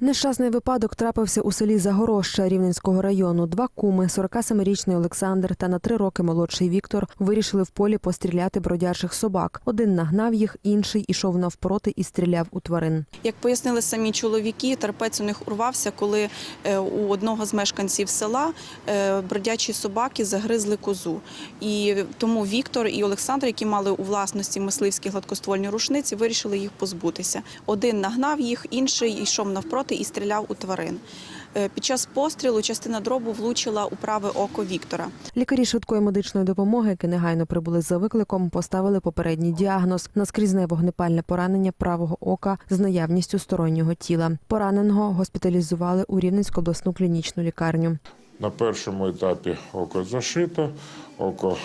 Нещасний випадок трапився у селі Загорожча Рівненського району. Два куми, 47-річний Олександр та на три роки молодший Віктор, вирішили в полі постріляти бродячих собак. Один нагнав їх, інший ішов навпроти і стріляв у тварин. Як пояснили самі чоловіки, терпець у них урвався, коли е, у одного з мешканців села е, бродячі собаки загризли козу. І тому Віктор і Олександр, які мали у власності мисливські гладкоствольні рушниці, вирішили їх позбутися. Один нагнав їх, інший йшов навпроти і стріляв у тварин. Е, Під час пострілу частина дробу влучила у праве око Віктора. Лікарі швидкої медичної допомоги, які негайно прибули за викликом, поставили попередній діагноз наскрізне вогнепальне поранення правого ока з наявністю стороннього тіла. Пораненого госпіталізували у Рівненську обласну клінічну лікарню. На першому етапі око зашито, око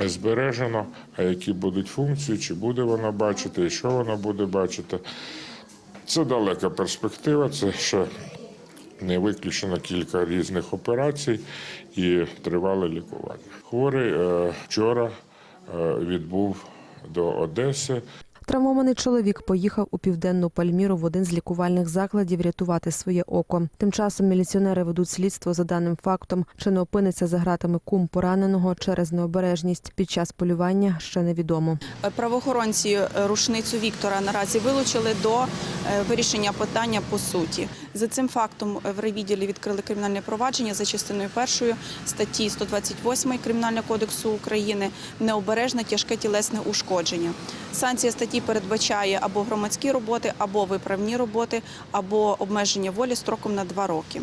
збережено, а які будуть функції, чи буде воно бачити, і що воно буде бачити. Це далека перспектива, це ще не виключено кілька різних операцій і тривале лікування. Хворий е, вчора е, відбув до Одеси. Травмований чоловік поїхав у південну Пальміру в один з лікувальних закладів рятувати своє око. Тим часом міліціонери ведуть слідство за даним фактом, чи не опиниться за гратами кум пораненого через необережність під час полювання ще невідомо. Правоохоронці е, рушницю Віктора наразі вилучили до е, вирішення питання по суті. За цим фактом е, в райвідділі відкрили кримінальне провадження за частиною першої статті 128 Кримінального кодексу України необережне тяжке тілесне ушкодження. Санкція статті передбачає або громадські роботи, або виправні роботи, або обмеження волі строком на два роки.